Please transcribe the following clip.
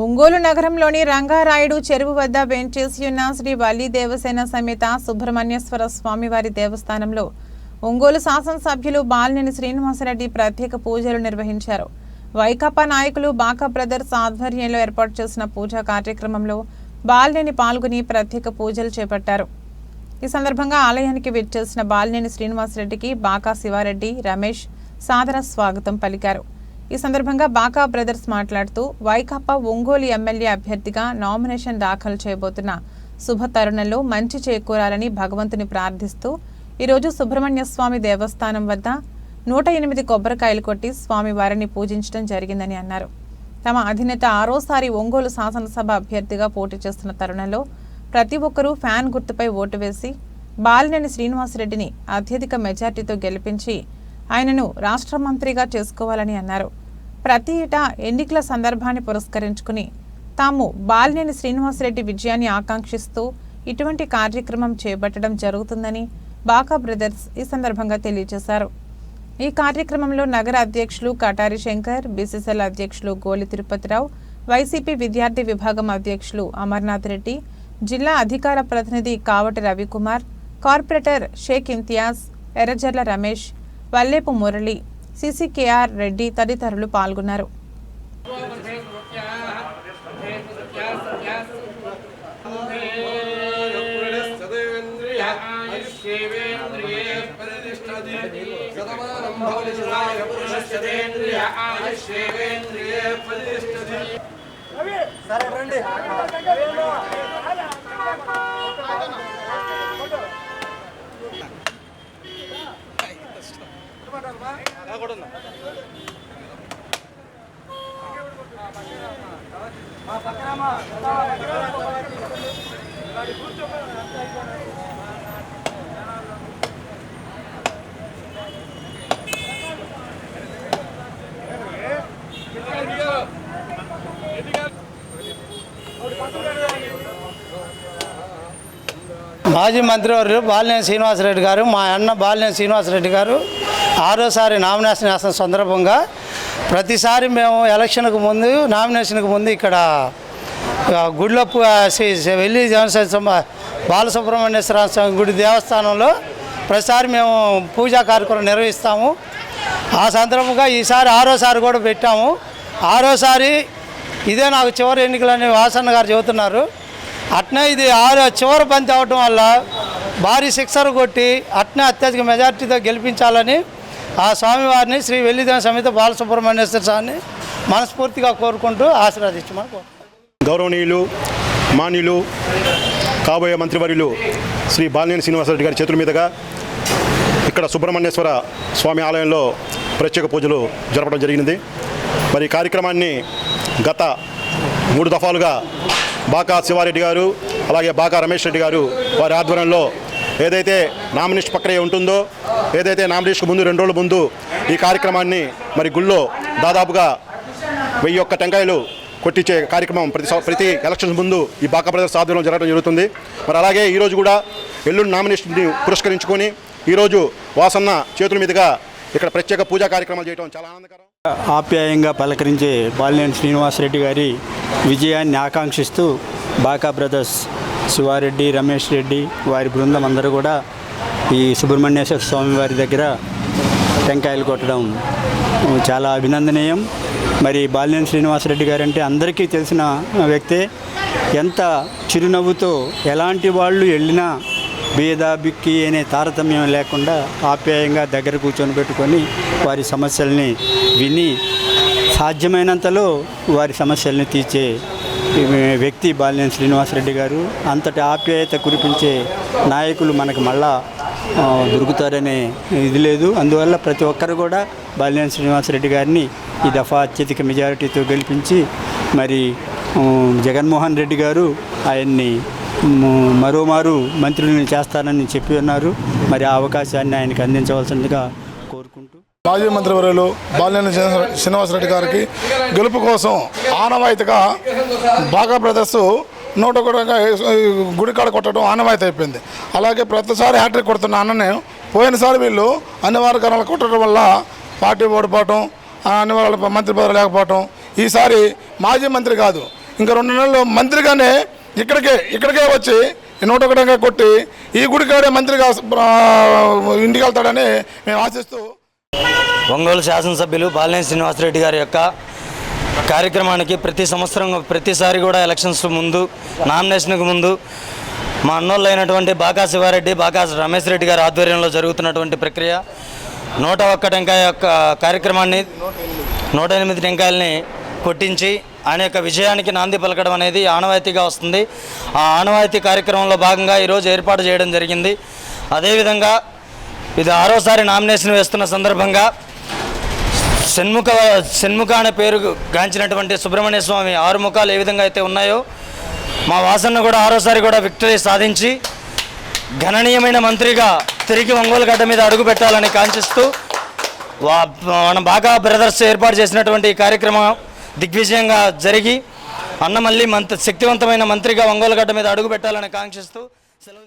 ఒంగోలు నగరంలోని రంగారాయుడు చెరువు వద్ద వెంచేసి ఉన్న శ్రీ వల్లి దేవసేన సమేత సుబ్రహ్మణ్యేశ్వర స్వామివారి దేవస్థానంలో ఒంగోలు శాసనసభ్యులు బాలినేని శ్రీనివాసరెడ్డి ప్రత్యేక పూజలు నిర్వహించారు. వైకాపా నాయకులు బాకా బ్రదర్స్ ఆధ్వర్యంలో ఏర్పాటు చేసిన పూజా కార్యక్రమంలో బాలినేని పాల్గొని ప్రత్యేక పూజలు చేపట్టారు. ఈ సందర్భంగా ఆలయానికి విచ్చేసిన బాలినేని శ్రీనివాసరెడ్డికి బాకా శివారెడ్డి రమేష్ సాదర స్వాగతం పలికారు. ఈ సందర్భంగా బాకా బ్రదర్స్ మాట్లాడుతూ వైకాపా ఒంగోలు ఎమ్మెల్యే అభ్యర్థిగా నామినేషన్ దాఖలు చేయబోతున్న శుభ తరుణంలో మంచి చేకూరాలని భగవంతుని ప్రార్థిస్తూ ఈరోజు సుబ్రహ్మణ్య స్వామి దేవస్థానం వద్ద నూట ఎనిమిది కొబ్బరికాయలు కొట్టి స్వామి వారిని పూజించడం జరిగిందని అన్నారు. తమ అధినేత ఆరోసారి ఒంగోలు శాసనసభ అభ్యర్థిగా పోటీ చేస్తున్న తరుణంలో ప్రతి ఒక్కరూ ఫ్యాన్ గుర్తుపై ఓటు వేసి బాలినేని శ్రీనివాసరెడ్డిని అత్యధిక మెజార్టీతో గెలిపించి ఆయనను రాష్ట్ర మంత్రిగా చేసుకోవాలని అన్నారు. ప్రతి ఏటా ఎన్నికల సందర్భాన్ని పురస్కరించుకుని తాము బాలినేని శ్రీనివాసరెడ్డి విజయాన్ని ఆకాంక్షిస్తూ ఇటువంటి కార్యక్రమం చేపట్టడం జరుగుతుందని బాకా బ్రదర్స్ ఈ సందర్భంగా తెలియజేశారు. ఈ కార్యక్రమంలో నగర అధ్యక్షులు కటారి శంకర్ బీసీసీఎల్ అధ్యక్షులు గోలి తిరుపతిరావు వైసీపీ విద్యార్థి విభాగం అధ్యక్షులు అమర్నాథ్ రెడ్డి జిల్లా అధికార ప్రతినిధి కావటి రవికుమార్ కార్పొరేటర్ షేక్ ఇంతియాజ్ ఎర్రజర్ల రమేష్ వల్లేపు మురళి సిసికేఆర్ రెడ్డి తదితరులు పాల్గొన్నారు. సరే రండి. మాజీ మంత్రివర్యులు బాలినేని శ్రీనివాసరెడ్డి గారు మా అన్న బాలినేని శ్రీనివాసరెడ్డి గారు ఆరోసారి నామినేషన్ వేసిన సందర్భంగా ప్రతిసారి మేము ఎలక్షన్కు ముందు నామినేషన్కు ముందు ఇక్కడ గుడిలో పు- బాలసుబ్రహ్మణ్యేశ్వర స్వామి గుడి దేవస్థానంలో ప్రతిసారి మేము పూజా కార్యక్రమం నిర్వహిస్తాము. ఆ సందర్భంగా ఈసారి ఆరోసారి కూడా పెట్టాము. ఆరోసారి ఇదే నాకు చివరి ఎన్నికలని వాసన్న గారు చెబుతున్నారు. అట్నే ఇది ఆరో చివరి బంతి అవ్వటం వల్ల భారీ సిక్సర్ కొట్టి అట్నే అత్యధిక మెజార్టీతో గెలిపించాలని ఆ స్వామివారిని శ్రీ వెల్లిదేవ సమేత బాలసుబ్రహ్మణ్యేశ్వర స్వామిని మనస్ఫూర్తిగా కోరుకుంటూ ఆశీర్వదించమని గౌరవనీయులు మాన్యులు కాబోయే మంత్రివర్యులు శ్రీ బాలినేని శ్రీనివాసరెడ్డి గారి చేతుల మీదుగా ఇక్కడ సుబ్రహ్మణ్యేశ్వర స్వామి ఆలయంలో ప్రత్యేక పూజలు జరపడం జరిగింది మరి కార్యక్రమాన్ని గత మూడు దఫాలుగా బాకా శివారెడ్డి గారు అలాగే బాకా రమేష్ రెడ్డి గారు వారి ఆధ్వర్యంలో ఏదైతే నామినేషన్ ప్రక్రియ ఉంటుందో ఏదైతే నామినేషన్ ముందు రెండు రోజుల ముందు ఈ కార్యక్రమాన్ని మరి గుళ్ళో దాదాపుగా వెయ్యి ఒక్క టెంకాయలు కొట్టించే కార్యక్రమం ప్రతి ప్రతి ఎలక్షన్స్ ముందు ఈ బాకా బ్రదర్స్ ఆధ్వర్యంలో జరగడం జరుగుతుంది. మరి అలాగే ఈరోజు కూడా ఎల్లుండి నామినేషన్ని పురస్కరించుకొని ఈరోజు వాసన్న చేతుల మీదుగా ఇక్కడ ప్రత్యేక పూజా కార్యక్రమాలు చేయడం చాలా ఆనందకరం. ఆప్యాయంగా పలకరించే బాలినేని శ్రీనివాసరెడ్డి గారి విజయాన్ని ఆకాంక్షిస్తూ బాకా బ్రదర్స్ శివారెడ్డి రమేష్ రెడ్డి వారి బృందం అందరూ కూడా ఈ సుబ్రహ్మణ్యేశ్వర స్వామి వారి దగ్గర టెంకాయలు కొట్టడం చాలా అభినందనీయం. మరి బాలినేని శ్రీనివాసరెడ్డి గారు అంటే అందరికీ తెలిసిన వ్యక్తే ఎంత చిరునవ్వుతో ఎలాంటి వాళ్ళు వెళ్ళినా బీద బిక్కి అనే తారతమ్యం లేకుండా ఆప్యాయంగా దగ్గర కూర్చొని పెట్టుకొని వారి సమస్యల్ని విని సాధ్యమైనంతలో వారి సమస్యల్ని తీర్చే వ్యక్తి బాలినేని శ్రీనివాసరెడ్డి గారు అంతటి ఆప్యాయత కురిపించే నాయకులు మనకు మళ్ళా దొరుకుతారనే ఇది లేదు. అందువల్ల ప్రతి ఒక్కరు కూడా బాలినేని శ్రీనివాసరెడ్డి గారిని ఈ దఫా అత్యధిక మెజారిటీతో గెలిపించి మరి జగన్మోహన్ రెడ్డి గారు ఆయన్ని మరోమారు మంత్రులను చేస్తానని చెప్పి ఉన్నారు. మరి ఆ అవకాశాన్ని ఆయనకు అందించవలసిందిగా మాజీ మంత్రివర్యులు బాలినేని శ్రీనివాస- శ్రీనివాసరెడ్డి గారికి గెలుపు కోసం ఆనవాయితీగా బాగా బ్రదర్స్ నూట కూడా గుడికాడ కొట్టడం ఆనవాయితీ అయిపోయింది. అలాగే ప్రతిసారి హ్యాట్రిక్ కొడుతున్న అన్నని పోయినసారి వీళ్ళు అన్ని వర్గాలను కొట్టడం వల్ల పార్టీ ఓడిపోవటం అన్ని వాళ్ళ మంత్రి పదవి లేకపోవటం ఈసారి మాజీ మంత్రి కాదు. ఇంకా రెండు నెలలు మంత్రిగానే ఇక్కడికే ఇక్కడికే వచ్చి నూట ఒకటిగా కొట్టి ఈ గుడికాడే మంత్రిగా ఇంటికి వెళ్తాడని మేము ఆశిస్తూ ఒంగోలు శాసనసభ్యులు బాలినేని శ్రీనివాసరెడ్డి గారి యొక్క కార్యక్రమానికి ప్రతి సంవత్సరం ప్రతిసారి కూడా ఎలక్షన్స్ ముందు నామినేషన్కి ముందు మా అన్నోళ్ళు అయినటువంటి బాకా శివారెడ్డి బాకా రమేష్ రెడ్డి గారి ఆధ్వర్యంలో జరుగుతున్నటువంటి ప్రక్రియ నూట ఒక్క టెంకాయ యొక్క కార్యక్రమాన్ని నూట ఎనిమిది టెంకాయలని కొట్టించి ఆయన యొక్క విజయానికి నాంది పలకడం అనేది ఆనవాయితీగా వస్తుంది. ఆ ఆనవాయితీ కార్యక్రమంలో భాగంగా ఈరోజు ఏర్పాటు చేయడం జరిగింది. అదేవిధంగా ఇది ఆరోసారి నామినేషన్ వేస్తున్న సందర్భంగా షణ్ముఖ షణ్ముఖ అనే పేరు గాంచినటువంటి సుబ్రహ్మణ్య స్వామి ఆరు ముఖాలు ఏ విధంగా అయితే ఉన్నాయో మా వాసన్న కూడా ఆరోసారి కూడా విక్టరీ సాధించి గణనీయమైన మంత్రిగా తిరిగి ఒంగోలు గడ్డ మీద అడుగు పెట్టాలని కాంక్షిస్తూ వా మన బాగా బ్రదర్స్ ఏర్పాటు చేసినటువంటి ఈ కార్యక్రమం దిగ్విజయంగా జరిగి అన్న మళ్ళీ మంత్రి శక్తివంతమైన మంత్రిగా ఒంగోలు గడ్డ మీద అడుగు పెట్టాలని కాంక్షిస్తూ సెలవు